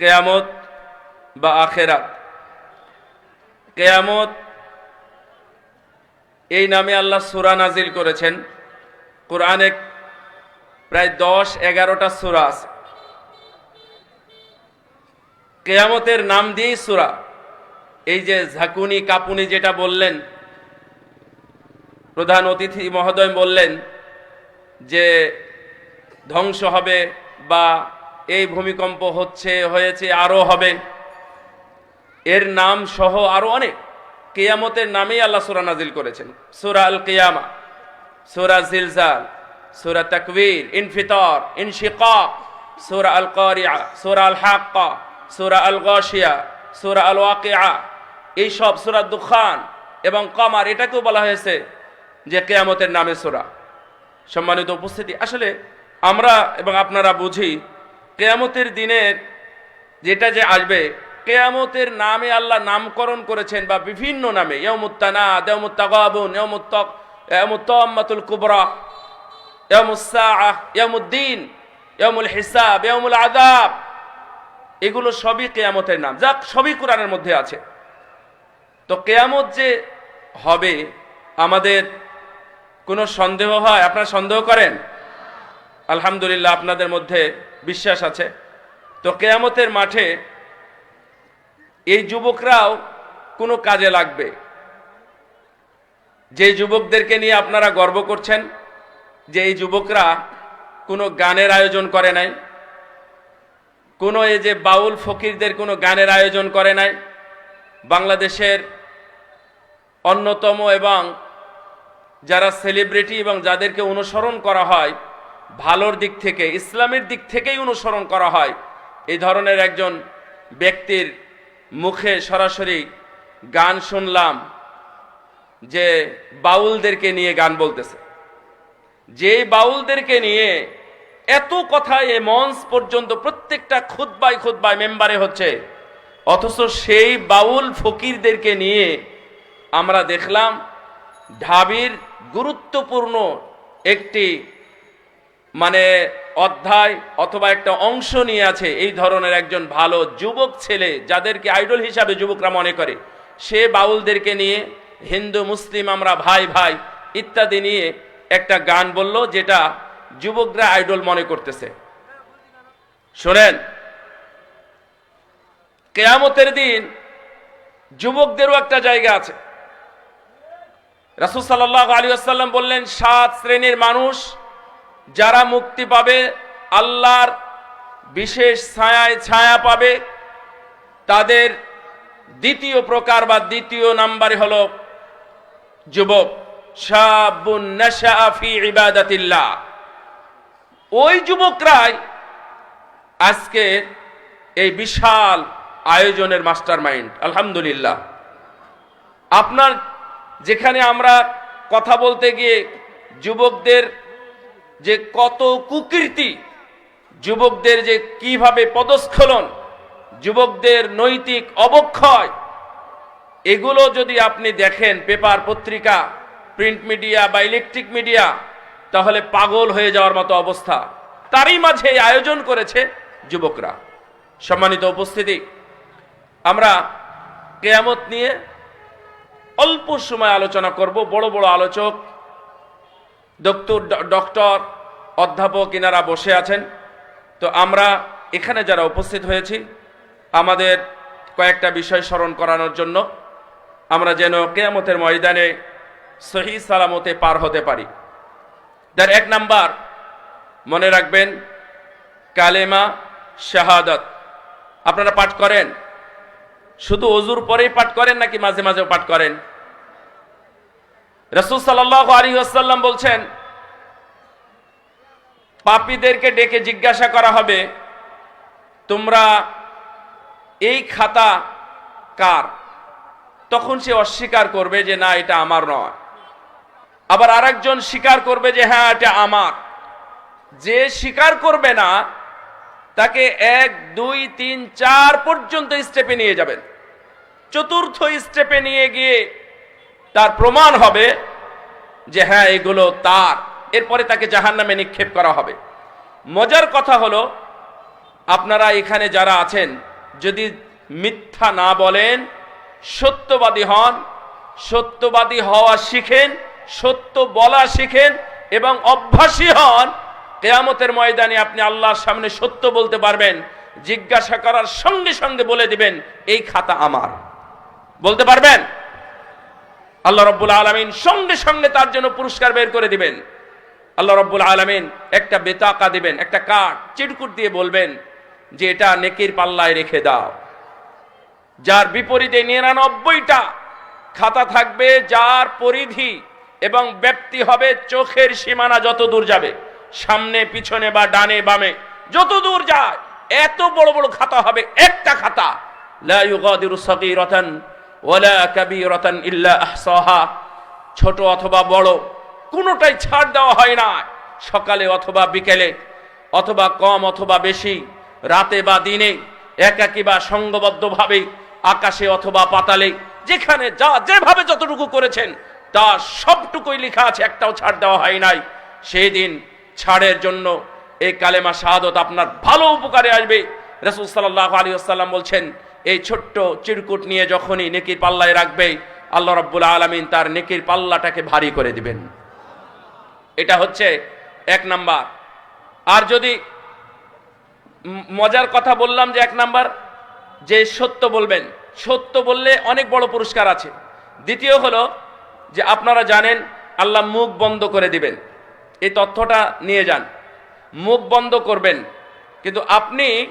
কেয়ামত বা আখেরাত। কেয়ামত, এই নামে আল্লাহ সুরা নাজিল করেছেন। কোরআনে প্রায় দশ, এগারোটা সুরা আছে। কেয়ামতের নাম দিয়েই সুরা। এই যে ঝাঁকুনি, কাপুনি যেটা বললেন, প্রধান অতিথি মহোদয় বললেন যে ধ্বংস হবে বা এই ভূমিকম্প হচ্ছে, হয়েছে, আরও হবে। এর নাম সহ আরও অনেক। কেয়ামতের নামেই আল্লাহ সুরা নাজিল করেছেন। সুরা আল কেয়ামা সুরা জিলজাল, সুরা তাকবীর, ইনফিতর, ইনশিকাক, সুরা আল করিয়া সুরা আল হাক্কা সুরা আল গাশিয়া সুরা আল ওয়াকিয়া এইসব সুরা দুখান এবং কমার, এটাকেও বলা হয়েছে যে কেয়ামতের নামে সুরা। সম্মানিত উপস্থিতি। আসলে আমরা এবং আপনারা বুঝি কেয়ামতের দিনের যেটা যে আসবে, কেয়ামতের নামে আল্লাহ নামকরণ করেছেন বা বিভিন্ন নামে কুবরা আদাব এগুলো সবই কেয়ামতের নাম। যা সবই কোরআনের মধ্যে আছে। তো কেয়ামত যে হবে, আমাদের কোনো সন্দেহ হয়? আপনারা সন্দেহ করেন? আলহামদুলিল্লাহ, আপনাদের মধ্যে বিশ্বাস আছে। তো কেয়ামতের মাঠে এই যুবকরাও কোনো কাজে লাগবে। যে যুবকদেরকে নিয়ে আপনারা গর্ব করছেন, যে এই যুবকরা কোনো গানের আয়োজন করে নাই, কোনো এই যে বাউল ফকিরদের কোনো গানের আয়োজন করে নাই, বাংলাদেশের অন্যতম এবং যারা সেলিব্রিটি এবং যাদেরকে অনুসরণ করা হয় ভালোর দিক থেকে, ইসলামের দিক থেকেই অনুসরণ করা হয়। এই ধরনের একজন ব্যক্তির মুখে সরাসরি গান শুনলাম যে বাউলদেরকে নিয়ে গান বলতেছে। যে বাউলদেরকে নিয়ে এত কথা এ মঞ্চ পর্যন্ত প্রত্যেকটা খুদ্বাই খুদ্বাই মেম্বারে হচ্ছে, অথচ সেই বাউল ফকিরদেরকে নিয়ে আমরা দেখলাম ঢাবির গুরুত্বপূর্ণ একটি মানে অধ্যায় অথবা একটা অংশ নিয়ে আছে এই ধরনের একজন ভালো যুবক ছেলে যাদেরকে আইডল হিসাবে যুবকরা মনে করে। সে বাউলদেরকে নিয়ে, হিন্দু, মুসলিম, আমরা ভাই ভাই ইত্যাদি নিয়ে একটা গান বলল যেটা যুবকরা আইডল মনে করতেছে। শোনেন, কেয়ামতের দিন যুবকদেরও একটা জায়গা আছে। রাসুল সাল্লাহ আলী আসাল্লাম বললেন, সাত শ্রেণির মানুষ যারা মুক্তি পাবে, আল্লাহর বিশেষ ছায়ায় ছায়া পাবে, তাদের দ্বিতীয় প্রকার বা দ্বিতীয় নাম্বারে হল যুবক। ইবাদাতিল্লাহ। ওই যুবকরাই আজকে এই বিশাল আয়োজনের মাস্টার মাইন্ড আলহামদুলিল্লাহ। আপনার যেখানে আমরা কথা বলতে গিয়ে যুবকদের যে কত কুকীর্তি, যুবকদের যে কীভাবে পদস্খলন, যুবকদের নৈতিক অবক্ষয়, এগুলো যদি আপনি দেখেন পেপার, পত্রিকা, প্রিন্ট মিডিয়া বা ইলেকট্রিক মিডিয়া, তাহলে পাগল হয়ে যাওয়ার মতো অবস্থা। তারই মাঝে আয়োজন করেছে যুবকরা। সম্মানিত উপস্থিতি, আমরা কেয়ামত নিয়ে অল্প সময় আলোচনা করব। বড় বড় আলোচক ডক্টর ডক্টর অধ্যাপক ইনারা বসে আছেন। তো আমরা এখানে যারা উপস্থিত হয়েছি, আমাদের কয়েকটা বিষয় স্মরণ করানোর জন্য আমরা যেন কেয়ামতের ময়দানে সহি সালামতে পার হতে পারি। যার এক নাম্বার, মনে রাখবেন, কালেমা শাহাদত। আপনারা পাঠ করেন? শুধু অজুর পরেই পাঠ করেন নাকি মাঝে মাঝেও পাঠ করেন? রসুল সাল্লাহ আলী আসাল্লাম বলছেন, পাপীদেরকে ডেকে জিজ্ঞাসা করা হবে, তোমরা এই খাতা কার? তখন সে অস্বীকার করবে যে, না, এটা আমার নয়। আবার আরেকজন স্বীকার করবে যে হ্যাঁ এটা আমার। যে স্বীকার করবে না, তাকে এক, দুই, তিন, চার পর্যন্ত স্টেপে নিয়ে যাবেন। চতুর্থ স্টেপে নিয়ে গিয়ে তার প্রমাণ হবে যে হ্যাঁ এগুলো তার। এরপরে তাকে জাহান নামে নিক্ষেপ করা হবে। মজার কথা হলো, আপনারা এখানে যারা আছেন, যদি মিথ্যা না বলেন, সত্যবাদী হন, সত্যবাদী হওয়া শিখেন, সত্য বলা শিখেন এবং অভ্যাসী হন, কেয়ামতের ময়দানে আপনি আল্লাহর সামনে সত্য বলতে পারবেন, জিজ্ঞাসা করার সঙ্গে সঙ্গে বলে দিবেন, এই খাতা আমার। বলতে পারবেন? আল্লাহ রব্বুল আলমিন সঙ্গে সঙ্গে তার জন্য পুরস্কার বের করে দিবেন। আল্লাহ রব্বুল আলমিন একটা বেতাকা দিবেন, একটা কাঠ চিটকুট দিয়ে বলবেন যে এটা নেকির পাল্লায় রেখে দাও। যার বিপরীতে নিরানব্বইটা খাতা থাকবে, যার পরিধি এবং ব্যক্তি হবে চোখের সীমানা যত দূর যাবে, সামনে, পিছনে বা ডানে, বামে, যত দূর যায়, এত বড় বড় খাতা হবে, একটা খাতা। ছোট অথবা বড়, কোনোটাই ছাড় দেওয়া হয় না। সকালে অথবা বিকেলে, অথবা কম অথবা বেশি, রাতে বা দিনে, একাকী বা সঙ্গবদ্ধভাবে, আকাশে অথবা পাতালে, যেখানে যা যেভাবে যতটুকু করেছেন, তা সবটুকুই লেখা আছে, একটাও ছাড় দেওয়া হয় নাই। সেই দিন ছাড়ের জন্য এই কালেমা শাহাদত আপনার ভালো উপকারে আসবে। রসুল সাল্লাহ আলী আসাল্লাম বলছেন এই ছোট্ট চিরকুট নিয়ে যখনই নেকির পাল্লায় রাখবে, আল্লাহ রব্বুল আলমিন তার নেকির পাল্লাটাকে ভারী করে দিবেন। এটা হচ্ছে এক নাম্বার। আর যদি মজার কথা বললাম যে এক নাম্বার, যে সত্য বলবেন। সত্য বললে অনেক বড় পুরস্কার আছে। দ্বিতীয় হলো যে আপনারা জানেন, আল্লাহ মুখ বন্ধ করে দিবেন। এই তথ্যটা নিয়ে যান। মুখ বন্ধ করবেন। কিন্তু আপনি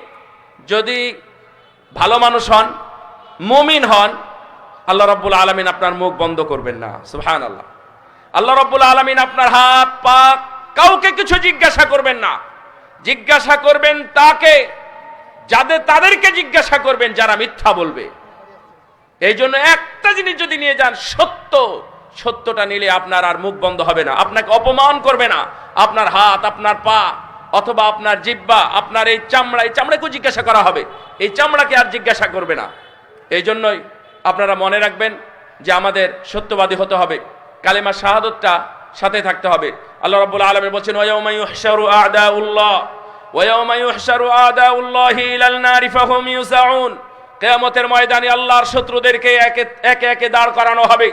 যদি ভালো মানুষ হন, মুমিন হন, আল্লাহ রব্বুল আলমিন আপনার মুখ বন্ধ করবেন না। সুহান আল্লাহ আল্লাহ রব্বুল আলমিন আপনার হাত পা কাউকে কিছু জিজ্ঞাসা করবেন না। জিজ্ঞাসা করবেন তাকে, যাদের, তাদেরকে জিজ্ঞাসা করবেন যারা মিথ্যা বলবে। এই জন্য একটা জিনিস যদি নিয়ে যান, সত্য, সত্যটা নিলে আপনার আর মুখ বন্ধ হবে না। আপনাকে অপমান করবে না। আপনার হাত, আপনার পা অথবা আপনার জিব্বা, আপনার এই চামড়া, এই চামড়াকেও জিজ্ঞাসা করা হবে। এই চামড়াকে আর জিজ্ঞাসা করবে না। এই জন্যই আপনারা মনে রাখবেন যে আমাদের সত্যবাদী হতে হবে। কালেমা শাহাদতটা সাথে থাকতে হবে। আল্লাহ রাব্বুল আলামিন বলছেন ওয়ায়াউমা ইউহশারু আ'দাউল্লাহ ওয়ায়াউমা ইউহশারু আ'দাউল্লাহি ইলাল নারি ফাহুম ইউসাউন কিয়ামতের ময়দানে আল্লাহর শত্রুদেরকে একে একে একে দাঁড় করানো হবে।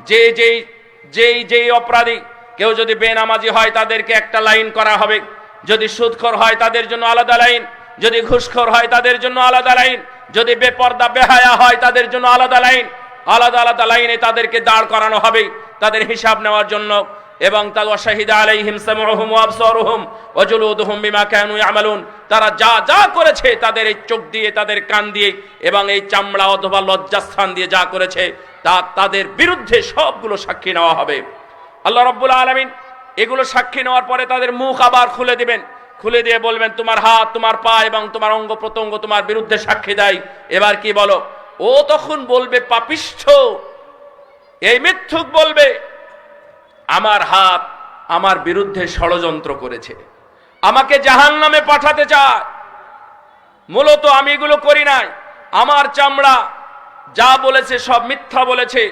যে, যেই যেই যেই অপরাধী, কেউ যদি বেনামাজি হয়, তাদেরকে একটা লাইন করা হবে। যদি সুদখোর হয় তাদের জন্য আলাদা লাইন, যদি ঘুষখোর হয় তাদের জন্য আলাদা লাইন, যদি বেপর্দা, বেহায়া হয় তাদের জন্য আলাদা লাইন, আলাদা আলাদা লাইনে তাদেরকে দাঁড় করানো হবে তাদের হিসাব নেওয়ার জন্য। এবং তার যা যা করেছে তাদের এই চোখ দিয়ে, তাদের কান দিয়ে এবং এই চামড়া অথবা লজ্জাস্থান দিয়ে যা করেছে, তা তাদের বিরুদ্ধে সবগুলো সাক্ষী নেওয়া হবে। আল্লাহ রাব্বুল আলামিন এগুলো সাক্ষী নেওয়ার পরে তাদের মুখ আবার খুলে দিবেন। খুলে দিয়ে বলবেন, তোমার হাত, তোমার পা এবং তোমার অঙ্গ প্রত্যঙ্গ তোমার বিরুদ্ধে সাক্ষী দেয়। এবার কি বলো? ও তখন বলবে, পাপিষ্ঠ, এই মিথ্যুক বলবে, আমার হাত আমার বিরুদ্ধে ষড়যন্ত্র করেছে। আমাকে জাহান নামে পাঠাতে চায়। মূলত আমি এগুলো করি নাই। আমার চামড়া যা বলেছে সব মিথ্যা বলেছে।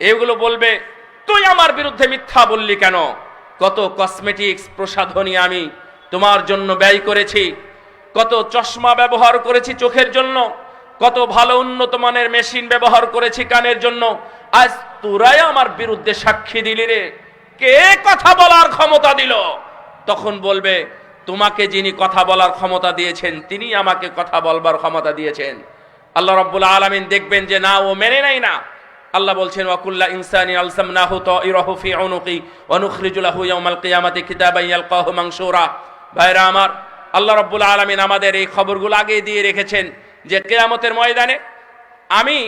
এগুলো বলবে, তুই আমার বিরুদ্ধে মিথ্যা বললি কেন? কত কসমেটিক্স প্রসাধনী আমি তোমার জন্য ব্যয় করেছি, কত চশমা ব্যবহার করেছি চোখের জন্য, কত ভালো উন্নত মানের মেশিন ব্যবহার করেছি কানের জন্য, আজ তোরাই আমার বিরুদ্ধে সাক্ষী দিলি রে। কে কথা বলার ক্ষমতা দিল? তখন বলবে, তোমাকে যিনি কথা বলার ক্ষমতা দিয়েছেন, তিনি আমাকে কথা বলবার ক্ষমতা দিয়েছেন। আল্লাহ রাব্বুল আলামিন দেখবেন যে না, ও মেনে নাই না। আল্লাহ বলছেন, ওয়াকুল্লা ইনসানি আলসামনাহু তাইরাহু ফি উনুকি ওয়া নুখরিজু লাহু ইয়াউমাল কিয়ামাতি কিতাবান ইয়ালকাহু মানশুরা ভাইরা আমার, আল্লাহ রাব্বুল আলামিন আমাদের এই খবরগুলো আগে দিয়ে রেখেছেন যে কিয়ামতের ময়দানে আমি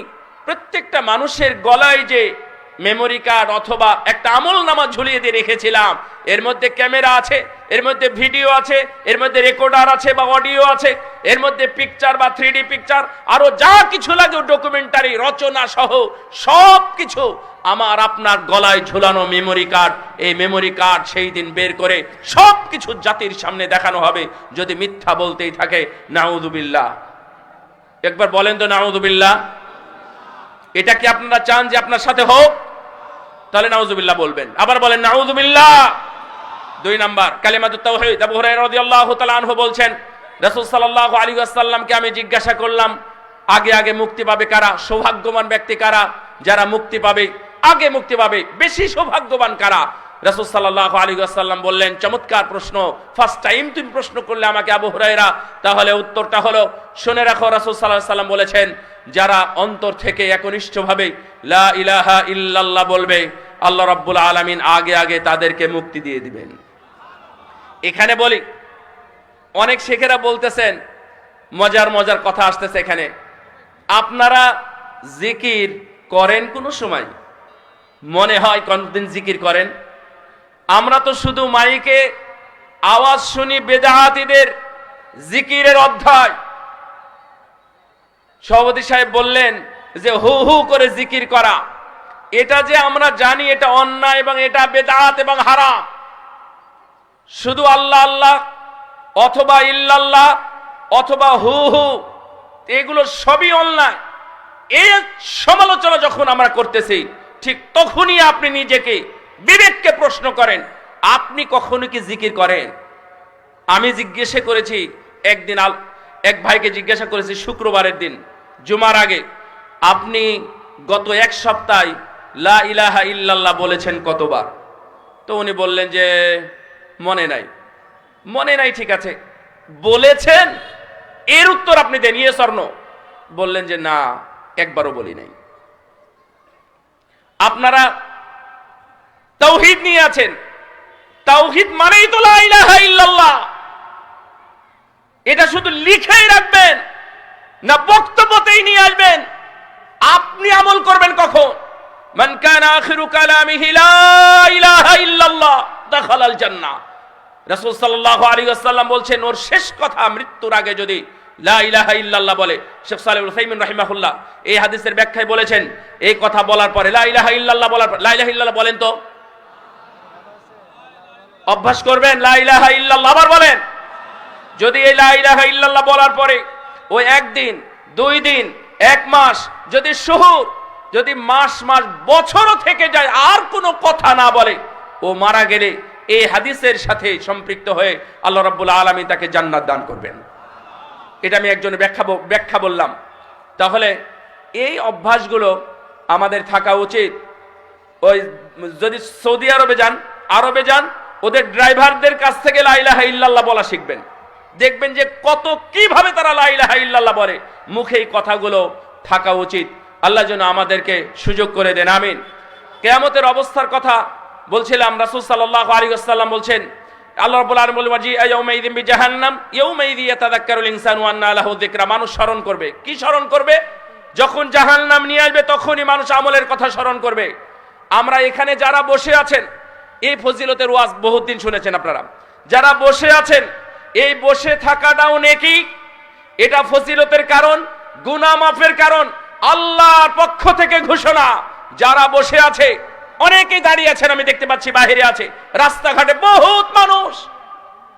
প্রত্যেকটা মানুষের গলায় যে মেমোরি কার্ড অথবা একটা আমল নামা ঝুলিয়ে দিয়ে রেখেছিলাম। এর মধ্যে ক্যামেরা আছে, এর মধ্যে ভিডিও আছে, এর মধ্যে রেকর্ডার আছে বা অডিও আছে, এর মধ্যে পিকচার বা থ্রি পিকচার আরও যা কিছু লাগে ডকুমেন্টারি রচনা সহ সব কিছু আমার আপনার গলায় ঝুলানো মেমোরি কার্ড এই মেমোরি কার্ড সেই দিন বের করে সব কিছু জাতির সামনে দেখানো হবে। যদি মিথ্যা বলতেই থাকে নাউদুবিল্লাহ একবার বলেন তো নাউদুবিল্লাহ এটা কি আপনারা চান যে আপনার সাথে হোক? তাহলে নাউজুবিল্লাহ বলবেন। আবার বলেন, নাউজুবিল্লাহ। দুই নাম্বার, কালিমাতুত তাওহীদ। আবু হুরায়রা রাদিয়াল্লাহু তাআলা আনহু বলছেন, রাসূল সাল্লাল্লাহু আলাইহি ওয়াসাল্লামকে আমি জিজ্ঞাসা করলাম, আগে আগে মুক্তি পাবে কারা? সৌভাগ্যবান ব্যক্তি কারা? যারা মুক্তি পাবে, আগে মুক্তি পাবে, বেশি সৌভাগ্যবান কারা? রাসূল আলাইহি ওয়াসাল্লাম বললেন, চমৎকার প্রশ্ন। ফার্স্ট টাইম তুমি প্রশ্ন করলে আমাকে আবু হুরায়রা। তাহলে উত্তরটা হলো, শুনে রাখো, রাসূল আলাইহি সাল্লাম বলেছেন, যারা অন্তর থেকে একনিষ্ঠভাবে লা ইলাহা ইল্লাল্লাহ বলবে, আল্লাহ রাব্বুল আলামিন আগে আগে তাদেরকে মুক্তি দিয়ে দিবেন। এখানে বলি, অনেক শেখেরা বলতেছেন, মজার মজার কথা আসতেছে এখানে। আপনারা জিকির করেন কোনো সময়? মনে হয় কোনদিন জিকির করেন? আমরা তো শুধু মাইকে আওয়াজ শুনি বেদাহাতিদের জিকিরের অধ্যায়। সভাপতি সাহেব বললেন যে হু হু করে জিকির করা। এটা যে আমরা জানি এটা অন্যায় এবং এটা বেদাত এবং হারাম। শুধু আল্লাহ আল্লাহ অথবা ইল্লাল্লাহ অথবা হু হু, এগুলো সবই অন্যায়। এই সমালোচনা যখন আমরা করতেছি, ঠিক তখনই আপনি নিজেকে বিবেককে প্রশ্ন করেন, আপনি কখনো কি জিকির করেন? আমি জিজ্ঞাসা করেছি, একদিন এক ভাইকে জিজ্ঞাসা করেছি, শুক্রবারের দিন, জুমার আগে আপনি গত এক সপ্তাহে লা ইলাহা ইল্লাল্লাহ বলেছেন কতবার? তো উনি বললেন যে, মনে নাই। মনে নাই, ঠিক আছে। বলেছেন? এর উত্তর আপনি দেন ইয়ে স্বর্ণ। বললেন যে, না, একবারও বলি নাই। আপনারা তৌহিদ নিয়ে আছেন। তৌহিদ মানেই তো ইল্লাল্লাহ। এটা শুধু লিখেই রাখবেন, না বক্তব্যতেই নিয়ে আসবেন। আপনি আমল করবেন কখন? মান কানা আখিরু কালামিহি লা ইলাহা ইল্লাল্লাহ, দাখালাল জান্নাহ। রাসূল সাল্লাল্লাহু আলাইহি ওয়াসাল্লাম বলছেন, ওর শেষ কথা মৃত্যুর আগে যদি লা ইলাহা ইল্লাল্লাহ বলে, শেখ সালেহ উসাইমিন রাহিমাহুল্লাহ এই হাদিসের ব্যাখ্যায় বলেছেন, এই কথা বলার পরে লা ইলাহা ইল্লাল্লাহ বলার লা ইলাহা ইল্লাল্লাহ বলেন তো? অভ্যাস করবেন, লা ইলাহা ইল্লাল্লাহ আবার বলেন। যদি এই লা ইলাহা ইল্লাল্লাহ বলার পরে ও একদিন, দুই দিন, এক মাস, যদি শহুর, যদি মাস মাস, বছরও থেকে যায়, আর কোনো কথা না বলে, ও মারা গেলে এই হাদিসের সাথে সম্পৃক্ত হয়ে আল্লাহ রাব্বুল আলামিন তাকে জান্নাত দান করবেন। এটা আমি একজন ব্যাখ্যা ব্যাখ্যা বললাম। তাহলে এই অভ্যাসগুলো আমাদের থাকা উচিত। ওই যদি সৌদি আরবে যান আরবে যান ওদের ড্রাইভারদের কাছ থেকে লাইলাহা ইল্লাল্লাহ বলা শিখবেন। দেখবেন যে কত কীভাবে তারা লাইলাহা ইল্লাল্লাহ বলে। মুখে এই কথাগুলো থাকা উচিত। আল্লাহ যেন আমাদেরকে সুযোগ করে দেন, আমিন। কেয়ামতের অবস্থার কথা বলছিলাম, রাসূল সাল্লাল্লাহু আলাইহি ওয়াসাল্লাম বলছেন যিকরা। মানুষ স্মরণ করবে। কি স্মরণ করবে? যখন জাহান্নাম নিয়ে আসবে, তখনই মানুষ আমলের কথা স্মরণ করবে। আমরা এখানে যারা বসে আছেন এই ফজিলতের ওয়াজ বহুত দিন শুনেছেন আপনারা। যারা বসে আছেন, এই বসে থাকাটাও নেকি? এটা ফজিলতের কারণ গুনাহ মাফের কারণ, আল্লাহর পক্ষ থেকে ঘোষণা। যারা বসে আছে, অনেকেই দাঁড়িয়ে আছেন, আমি দেখতে পাচ্ছি বাইরে আছে। রাস্তাঘাটে বহুত মানুষ।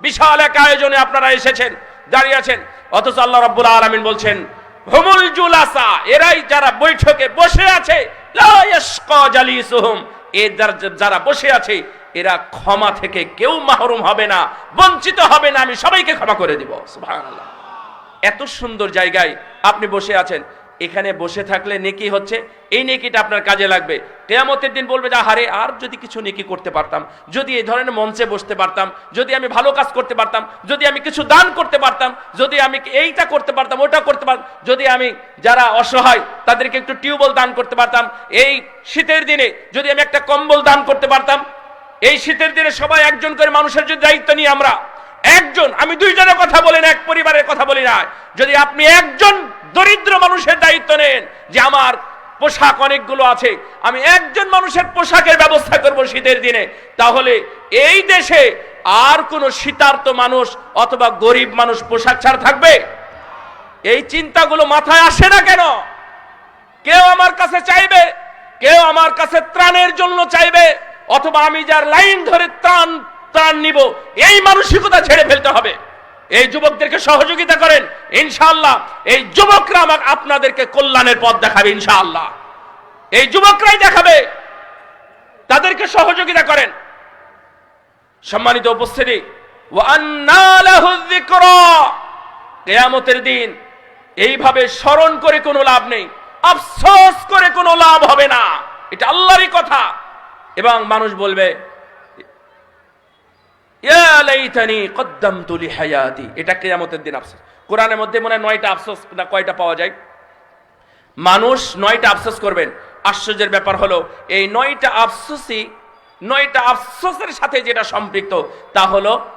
বিশাল এক আয়োজনে আপনারা এসেছেন, দাঁড়িয়ে আছেন। অথচ আল্লাহ রাব্বুল আলামিন বলছেন, হুমুল জুলাসা এরাই যারা বৈঠকে বসে আছে এ যার- বসে আছে, এরা ক্ষমা থেকে কেউ মাহরুম হবে না, বঞ্চিত হবে না, আমি সবাইকে ক্ষমা করে দিব। এত সুন্দর জায়গায় আপনি বসে আছেন। এখানে বসে থাকলে নেকি হচ্ছে। এই নেকিটা আপনার কাজে লাগবে। কেয়ামতের দিন বলবে যে হারে আর যদি কিছু নেকি করতে পারতাম, যদি এই ধরনের মঞ্চে বসতে পারতাম, যদি আমি ভালো কাজ করতে পারতাম, যদি আমি কিছু দান করতে পারতাম, যদি আমি এইটা করতে পারতাম, ওটা করতে পারতাম, যদি আমি যারা অসহায়, তাদেরকে একটু টিউবওয়েল দান করতে পারতাম, এই শীতের দিনে যদি আমি একটা কম্বল দান করতে পারতাম, এই শীতের দিনে সবাই একজন করে মানুষের যদি দায়িত্ব নিই আমরা, একজন, আমি দুইজনের কথা বলি না, এক পরিবারের কথা বলি না। যদি আপনি একজন দরিদ্র মানুষের দায়িত্ব নেন যে আমার পোশাক অনেকগুলো আছে, আমি একজন মানুষের পোশাকের ব্যবস্থা করব শীতের দিনে, তাহলে এই দেশে আর কোনো শীতার্ত মানুষ অথবা গরিব মানুষ পোশাক ছাড়া থাকবে? এই চিন্তাগুলো মাথায় আসে না কেন? কেউ আমার কাছে চাইবে, কেউ আমার কাছে ত্রাণের জন্য চাইবে, অথবা আমি যার লাইন ধরে ত্রাণ ত্রাণ নিব, এই মানসিকতা ছেড়ে ফেলতে হবে। এই যুবকদেরকে সহযোগিতা করেন, ইনশাআল্লাহ। এই যুবকরা আমার আপনাদেরকে কল্যাণের পথ দেখাবে, ইনশাআল্লাহ। এই যুবকরাই দেখাবে, তাদেরকে সহযোগিতা করেন। সম্মানিত উপস্থিতি কিয়ামতের দিন এইভাবে স্মরণ করে কোনো লাভ নেই, আফসোস করে কোনো লাভ হবে না। এটা আল্লাহরই কথা। এবং মানুষ বলবে ইয়া লাইতানি কদ্দামতু লিহায়াতি এটা কিয়ামতের দিন আফসোস। কোরআনের মধ্যে মনে হয় নয়টা আফসোস না কয়টা পাওয়া যায়? মানুষ নয়টা আফসোস করবেন। আশ্চর্যের ব্যাপার হলো, এই নয়টা আফসোসই, নয়টা আফসোসের সাথে যেটা সম্পৃক্ত, তা হলো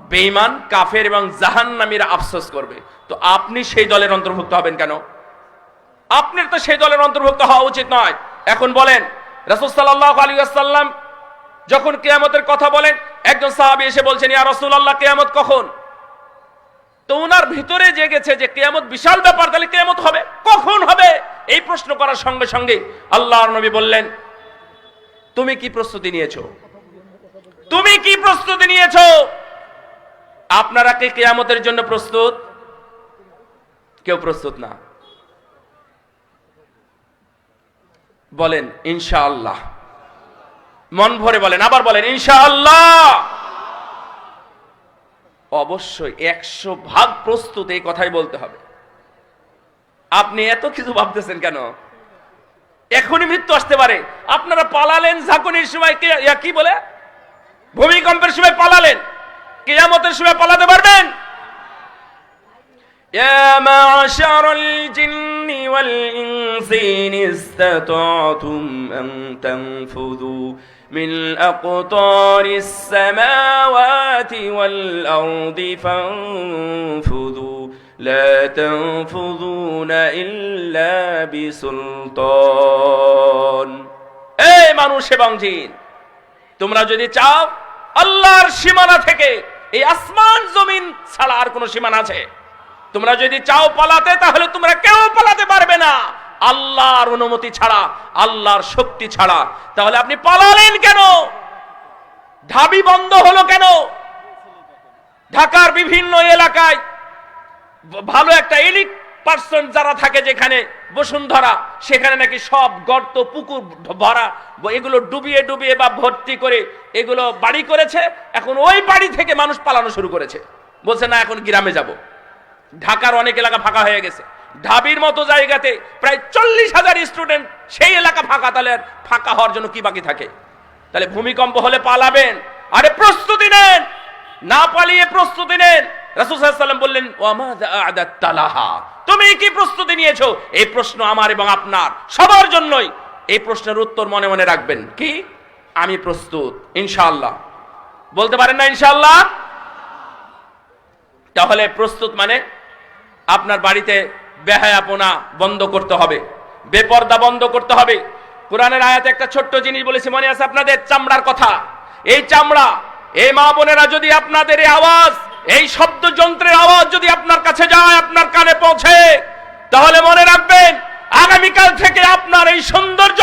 বেঈমান, কাফের এবং জাহান্নামীরা আফসোস করবে। তো আপনি সেই দলের অন্তর্ভুক্ত হবেন কেন? আপনার তো সেই দলের অন্তর্ভুক্ত হওয়া উচিত নয়। এখন বলেন, রাসূল ওয়াসাল্লাম যখন কিয়ামতের কথা বলেন একজন সাহাবী এসে বলছেন, ইয়া রাসূলুল্লাহ, কিয়ামত কখন? তো ওনার ভিতরে জেগেছে যে কেয়ামত বিশাল ব্যাপার, তাহলে কেয়ামত হবে? কখন হবে? এই প্রশ্ন করার সঙ্গে সঙ্গে আল্লাহর নবী বললেন, তুমি কি প্রস্তুতি নিয়েছো? তুমি কি প্রস্তুতি নিয়েছো? আপনারা কি কেয়ামতের জন্য প্রস্তুত? কেউ প্রস্তুত না। বলেন, ইনশাআল্লাহ। মন ভরে বলেন আবার বলেন ইনশাআল্লাহ অবশ্যই একশো ভাগ প্রস্তুত এই কথাই বলতে হবে আপনি এত কিছু ভাবতেছেন কেন এখনই মৃত্যু আসতে পারে আপনারা পালালেন ঝাঁকুনির সময় কে ইয়া কি বলে ভূমিকম্পের সময় পালালেন কেয়ামতের সময় পালাতে পারবেন يا معشر الجن والإنس إن استطعتم أن تنفذوا من أقطار السماوات والأرض فانفذوا لا تنفذون إلا بسلطان এই মানুষ এবং জিন তোমরা যদি চাও আল্লাহর সীমানা থেকে এই আসমান জমিন ছাড়া আর কোনো সীমানা আছে তোমরা যদি চাও পালাতে তাহলে তোমরা কেউ পালাতে পারবে না আল্লাহর অনুমতি ছাড়া, আল্লাহর শক্তি ছাড়া। তাহলে আপনি পালালেন কেন? ঢাবি বন্ধ হলো কেন? ঢাকার বিভিন্ন এলাকায় ভালো একটা এলিট পার্সন যারা থাকে যেখানে, বসুন্ধরা, সেখানে নাকি সব গর্ত, পুকুর ভরা, এগুলো ডুবিয়ে ডুবিয়ে বা ভর্তি করে এগুলো বাড়ি করেছে। এখন ওই বাড়ি থেকে মানুষ পালানো শুরু করেছে। বলছে, না, এখন গ্রামে যাব। ঢাকার অনেক এলাকা ফাঁকা হয়ে গেছে। ঢাবির মতো জায়গাতে প্রায় চল্লিশ হাজার স্টুডেন্ট সেই এলাকা ফাঁকা, তাহলে ফাঁকা হওয়ার জন্য কি বাকি থাকে? তাহলে ভূমিকম্প হলে পালাবেন। আরে প্রস্তুতি নেন! না পালিয়ে প্রস্তুতি নেন! ওয়াসাল্লাম বললেন আ'দাত্তালাহা তুমি কি প্রস্তুতি এই প্রশ্ন আমার এবং আপনার, সবার জন্যই। এই প্রশ্নের উত্তর মনে মনে রাখবেন। কি? আমি প্রস্তুত, ইনশাআল্লাহ। বলতে পারেন না ইনশাআল্লাহ? তাহলে প্রস্তুত মানে আপনার বাড়িতে বেহায়াপনা বন্ধ করতে হবে, বেপর্দা বন্ধ করতে হবে। কোরআনের আয়াতে একটা ছোট্ট জিনিস বলেছি, মনে আছে আপনাদের? চামড়ার কথা। এই চামড়া, এই মা বোনেরা যদি আপনাদের এই আওয়াজ, এই শব্দ যন্ত্রের আওয়াজ যদি আপনার কাছে যায়, আপনার কানে পৌঁছে, তাহলে মনে রাখবেন, আগামীকাল থেকে আপনার এই সৌন্দর্য,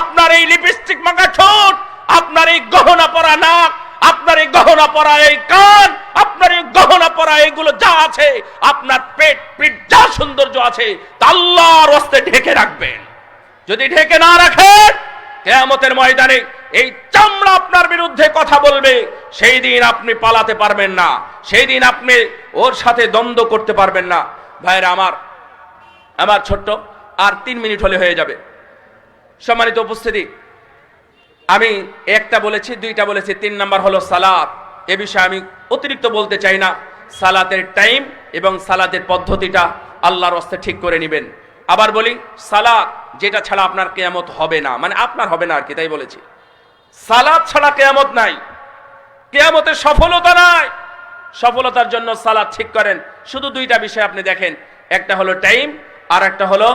আপনার এই লিপস্টিক মাখা ঠোঁট, আপনার এই গহনা পরা নাক আপনার এই গহনা পরা এই কান, আপনার এই গহনা পরা এইগুলো যা আছে, আপনার পেট, পিঠ যা সৌন্দর্য আছে আল্লাহর হস্তে ঢেকে রাখবেন। যদি ঢেকে না রাখেন, কেয়ামতের ময়দানে এই চামড়া আপনার বিরুদ্ধে কথা বলবে, সেই দিন আপনি পালাতে পারবেন না, সেই দিন আপনি ওর সাথে দ্বন্দ্ব করতে পারবেন না। ভাইরা আমার আমার ছোট্ট আর তিন মিনিট হলে হয়ে যাবে। সম্মানিত উপস্থিতি আমি একটা বলেছি, দুইটা বলেছি, তিন নাম্বার হলো সালাদ এ বিষয়ে আমি অতিরিক্ত বলতে চাই না। সালাতের টাইম এবং সালাতের পদ্ধতিটা আল্লাহর অস্তে ঠিক করে নেবেন। আবার বলি সালাদ যেটা ছাড়া আপনার কেয়ামত হবে না মানে আপনার হবে না আর কি, তাই বলেছি। সালাদ ছাড়া কেয়ামত নাই। কেয়ামতের সফলতা নাই। সফলতার জন্য সালাদ ঠিক করেন। শুধু দুইটা বিষয় আপনি দেখেন। একটা হলো টাইম আর একটা হলো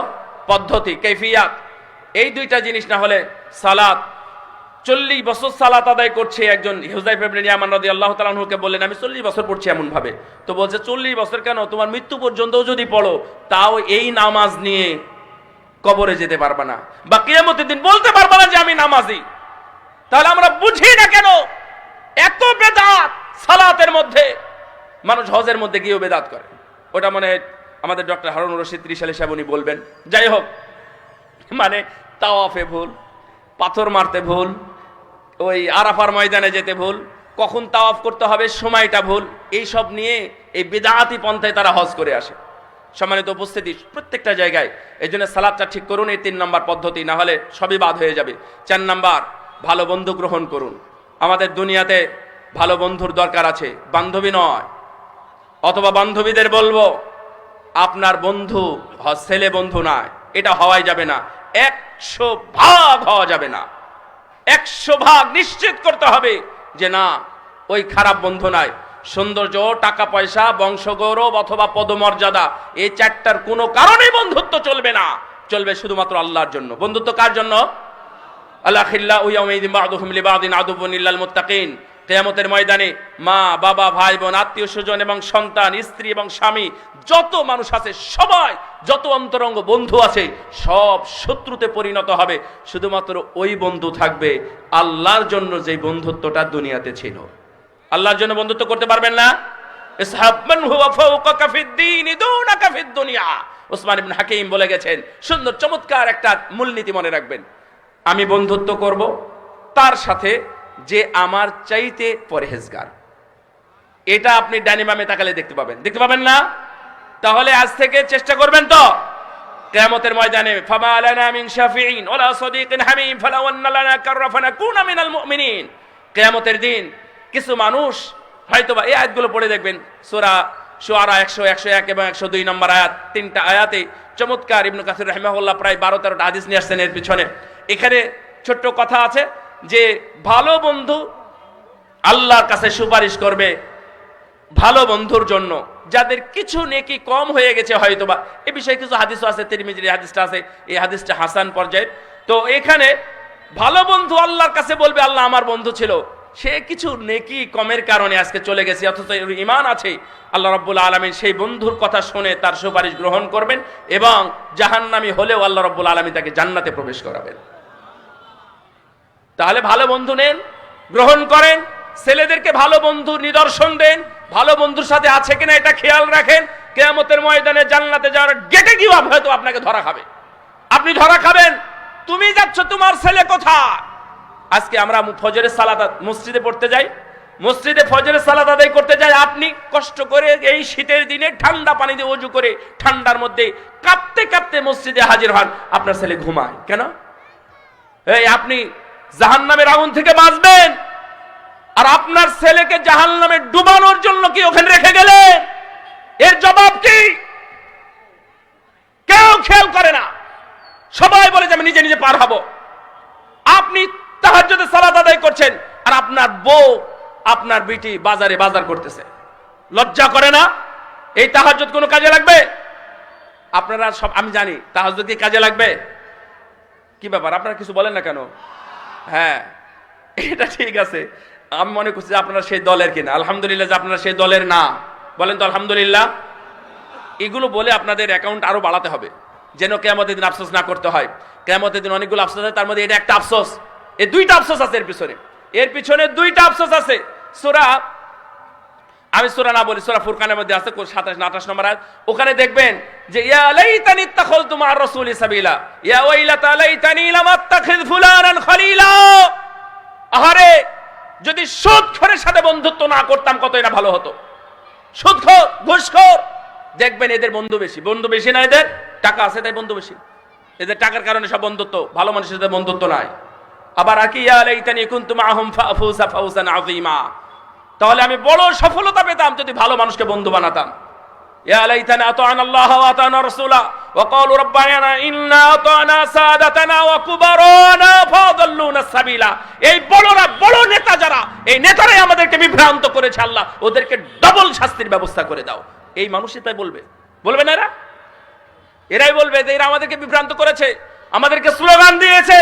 পদ্ধতি, কৈফিয়াত। এই দুইটা জিনিস না হলে সালাত চল্লিশ বছর সালাত আদায় করছে একজন হুজাইফ ইবনে ইয়ামান রাদিয়াল্লাহু তাআলা আনহুকে বললেন, আমি চল্লিশ বছর পড়ছি এমন ভাবে তো বলছে, চল্লিশ বছর কেন? তোমার মৃত্যু পর্যন্তও যদি পড়ো, তাও এই নামাজ নিয়ে কবরে যেতে পারবে না বা কিয়ামতের দিন বলতে পারবে না যে আমি নামাজি। তাহলে আমরা বুঝি না কেন? এত বেদাত সালাতের মধ্যে। মানুষ হজের মধ্যে গিয়েও বেদাত করে। ওটা মনে আমাদের ডক্টর হারুন রশিদ ত্রিশালী সাহেব উনি বলবেন। যাই হোক মানে তাওয়াফে ভুল, পাথর মারতে ভুল ওই আরাফার ময়দানে যেতে ভুল, কখন তাওয়াফ করতে হবে সময়টা ভুল এই সব নিয়ে এই বেদাতি পন্থায় তারা হজ করে আসে। সম্মানিত উপস্থিতি, প্রত্যেকটা জায়গায় এই জন্য সালাদটা ঠিক করুন, এই তিন নম্বর পদ্ধতি, না হলে সবই বাদ হয়ে যাবে। চার নাম্বার, ভালো বন্ধু গ্রহণ করুন। আমাদের দুনিয়াতে ভালো বন্ধুর দরকার আছে, বান্ধবী নয়। অথবা বান্ধবীদের বলব, আপনার বন্ধু ছেলে বন্ধু নয় এটা হওয়াই যাবে না, একশো ভাগ হওয়া যাবে না। একশো ভাগ নিশ্চিত করতে হবে যে না, ওই খারাপ বন্ধু নাই। সৌন্দর্য, টাকা পয়সা, বংশগৌরব অথবা পদমর্যাদা এই চারটার কোনো কারণে বন্ধুত্ব চলবে না। চলবে শুধুমাত্র আল্লাহর জন্য। বন্ধুত্ব কার জন্য? আল্লাহ কিয়ামতের ময়দানে মা, বাবা, ভাই, বোন আত্মীয় স্বজন এবং সন্তান, স্ত্রী এবং স্বামী যত মানুষ আছে, সবাই যত অন্তরঙ্গ বন্ধু আছে, সব শত্রুতে পরিণত হবে। শুধুমাত্র ওই বন্ধু থাকবে আল্লাহর জন্য যে বন্ধুত্বটা দুনিয়াতে ছিল। আল্লাহর জন্য বন্ধুত্ব করতে পারবেন না? ওসমান বলে গেছেন, সুন্দর, চমৎকার একটা মূলনীতি মনে রাখবেন। আমি বন্ধুত্ব করব, তার সাথে যে আমার চাইতে পরহেজগার। এটা আপনি ডানিমামে তাকালে দেখতে পাবেন। দেখতে পাবেন না? তাহলে আজ থেকে চেষ্টা করবেন তো? কিয়ামতের ময়দানে, ফামা মিন মিনাল কিয়ামতের দিন কিছু মানুষ হয়তোবা এই আয়াতগুলো পড়ে দেখবেন, সূরা শুআরা 100 101 এবং 102 নম্বর আয়াত, তিনটা আয়াতে চমৎকার ইবনে কাসির রাহিমাহুল্লাহ প্রায় 12 13টা হাদিস নিয়ে আসছেন এর পিছনে। এখানে ছোট্ট কথা আছে যে, ভালো বন্ধু আল্লাহর কাছে সুপারিশ করবে ভালো বন্ধুর জন্য। যাদের কিছু নেকি কম হয়ে গেছে হয়তোবা। এ বিষয়ে কিছু হাদিসও আছে, তিরমিজির হাদিসটা আছে, এই হাদিসটা হাসান পর্যায়ে তো এখানে ভালো বন্ধু আল্লাহর কাছে বলবে, আল্লাহ আমার বন্ধু ছিল। সে কিছু নেকি কমের কারণে আজকে চলে গেছে, অথচ ইমান আছে। আল্লাহ রাব্বুল আলমিন সেই বন্ধুর কথা শুনে তার সুপারিশ গ্রহণ করবেন এবং জাহান্নামি হলেও আল্লাহ রাব্বুল আলমী তাকে জান্নাতে প্রবেশ করাবেন। তাহলে ভালো বন্ধু নেন, গ্রহণ করেন, ছেলেদেরকে ভালো বন্ধু নিদর্শন দেন ভালো বন্ধুর সাথে আছে কিনা এটা খেয়াল রাখেন। কেয়ামতের ময়দানে জান্নাতে যাওয়ার গেটে গিয়ে হয়তো আপনাকে ধরা খাবে। আপনি ধরা খাবেন। তুমি যাচ্ছ, তোমার ছেলে কোথায়? আজকে আমরা ফজরের সালাদ মসজিদে পড়তে যাই। মসজিদে ফজরের সালাদ আদায় করতে যাই। আপনি কষ্ট করে এই শীতের দিনে ঠান্ডা পানি দিয়ে অজু করে ঠান্ডার মধ্যে কাঁপতে কাঁপতে মসজিদে হাজির হন। আপনার ছেলে ঘুমায়। কেন? এই, আপনি জাহান্নামের আগুন থেকে বাঁচবেন। আর আপনার ছেলেকে জাহান নামে ডুবানোর জন্য কি ওখানে রেখে গেলে? এর জবাব কি? কেউ খেয়াল করে না। সবাই বলে যে আমি নিজে নিজে পার হব। আপনি তাহাজ্জুদে সালাত আদায় করছেন আর আপনার বউ আপনার বিটি বাজারে বাজার করতেছে। লজ্জা করে না? এই তাহাজ্জুদ কোনো কাজে লাগবে? আপনারা সব আমি জানি, তাহাজ্জুদ কি কাজে লাগবে? কি ব্যাপার, আপনারা কিছু বলেন না কেন? হ্যাঁ এটা ঠিক আছে। আমি মনে করছি যে আপনারা সেই দলের কিনা। আলহামদুলিল্লাহ যে আপনারা সেই দলের না। বলেন তো আলহামদুলিল্লাহ। এগুলো বলে আপনাদের অ্যাকাউন্ট আরও বাড়াতে হবে। যেন কেমতের দিন আফসোস না করতে হয়। কেমতের দিন অনেকগুলো আফসোস আছে, তার মধ্যে এটা একটা আফসোস। এই দুইটা আফসোস আছে এর পিছনে। এর পিছনে দুইটা আফসোস আছে। সুরা, আমি সুরা না বলি, সুরা ফুরকানের মধ্যে আছে সাতাশ আঠাশ নম্বর আয়াত। ওখানে দেখবেন যে, ইয়া লাইতানি তাখালতু মা রাসূলি সাবিলা। ইয়া ওয়াইলাতা লাইতানি লাম ফুলানান খলিলা। আহারে যদি সুদখোরের সাথে বন্ধুত্ব না করতাম, কত এটা ভালো হতো? সুদখোর, ঘুষখোর। দেখবেন এদের বন্ধু বেশি। বন্ধু বেশি না এদের? টাকা আছে তাই বন্ধু বেশি। এদের টাকার কারণে সব বন্ধুত্ব, ভালো মানুষের সাথে বন্ধুত্ব নাই। আবার তাহলে আমি বড় সফলতা পেতাম যদি ভালো মানুষকে বন্ধু বানাতাম। يا ليتنا أطعنا الله وأطعنا رسولا وقالوا ربنا إنا أطعنا سادتنا وكبرانا فأضلونا السبيلا এই বড়রা বড় নেতা যারা এই নেতারাই আমাদেরকে বিভ্রান্ত করেছে আল্লাহ ওদেরকে ডবল শাস্তির ব্যবস্থা করে দাও এই মানুষই তাই বলবে বলবে না এরা এরাই বলবে যে এরা আমাদেরকে বিভ্রান্ত করেছে আমাদেরকে স্লোগান দিয়েছে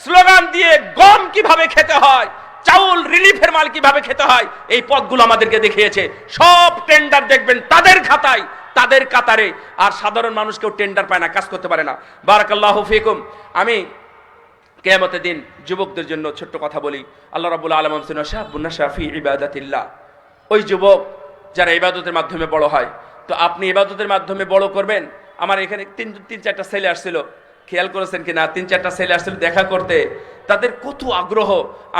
স্লোগান দিয়ে গম কিভাবে খেতে হয় চাউল রিলিফের মাল কীভাবে খেতে হয়? এই পথগুলো আমাদেরকে দেখিয়েছে। সব টেন্ডার দেখবেন তাদের খাতায়, তাদের কাতারে। আর সাধারণ মানুষ কেউ টেন্ডার পায় না, কাজ করতে পারে না। বারাকাল্লাহ ফিকুম। আমি কেয়ামতের দিন যুবকদের জন্য ছোট্ট কথা বলি। আল্লাহ রাবুল আলম শাহাবুন্না শাফি ইবাদাতিল্লাহ। ওই যুবক যারা ইবাদতের মাধ্যমে বড় হয়, তো আপনি ইবাদতের মাধ্যমে বড় করবেন? আমার এখানে তিন তিন, চারটা ছেলে আসছিল। খেয়াল করেছেন কিনা? তিন, চারটা ছেলে আসছিল দেখা করতে। তাদের কত আগ্রহ?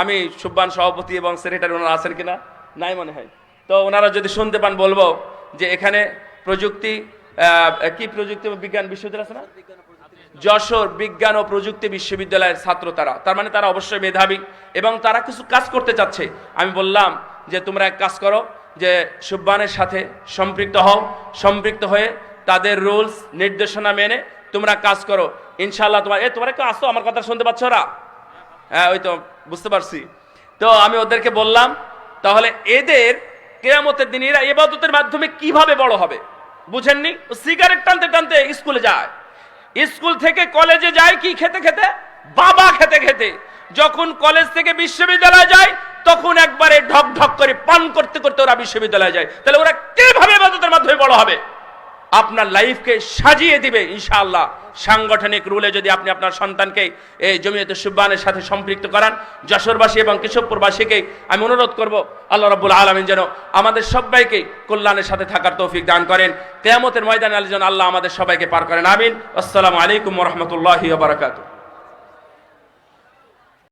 আমি সুব্বান সভাপতি এবং সেক্রেটারি ওনারা আছেন কিনা? নাই মনে হয়। তো ওনারা যদি শুনতে পান, বলব যে এখানে প্রযুক্তি কি প্রযুক্তি বিজ্ঞান বিশ্ববিদ্যালয় আছে না? যশোর বিজ্ঞান ও প্রযুক্তি বিশ্ববিদ্যালয়ের ছাত্র তারা। তার মানে তারা অবশ্যই মেধাবী এবং তারা কিছু কাজ করতে চাচ্ছে। আমি বললাম যে তোমরা এক কাজ করো যে সুব্বানের সাথে সম্পৃক্ত হও। সম্পৃক্ত হয়ে তাদের রুলস, নির্দেশনা মেনে তোমরা কাজ করো। ইনশাল্লাহ তোমার এ, তোমরা কেউ আসো? আমার কথা শুনতে পাচ্ছ ওরা? হ্যাঁ ওই তো বুঝতে পারছি। তো আমি ওদেরকে বললাম, তাহলে এদের কেয়ামতের দিন এরা এবাদতের মাধ্যমে কীভাবে বড় হবে? বুঝেননি? সিগারেট টানতে টানতে স্কুলে যায়। স্কুল থেকে কলেজে যায় কি খেতে খেতে? বাবা খেতে খেতে। যখন কলেজ থেকে বিশ্ববিদ্যালয়ে যায়, তখন একবারে ঢক ঢক করে পান করতে করতে ওরা বিশ্ববিদ্যালয়ে যায়। তাহলে ওরা কীভাবে এবাদতের মাধ্যমে বড় হবে? আপনার লাইফকে সাজিয়ে দিবে, ইনশাআল্লাহ। সাংগঠনিক রুলে যদি আপনি আপনার সন্তানকে এই জমিয়তে সুব্বানের সাথে সম্পৃক্ত করান, যশোরবাসী এবং কেশবপুরবাসীকে আমি অনুরোধ করব, আল্লাহ রব্বুল আলমিন যেন আমাদের সবাইকে কল্যাণের সাথে থাকার তৌফিক দান করেন। কেয়ামতের ময়দান আলী যেন আল্লাহ আমাদের সবাইকে পার করেন। আমিন। আসসালামু আলাইকুম রহমতুল্লাহি বারাকাতুহ।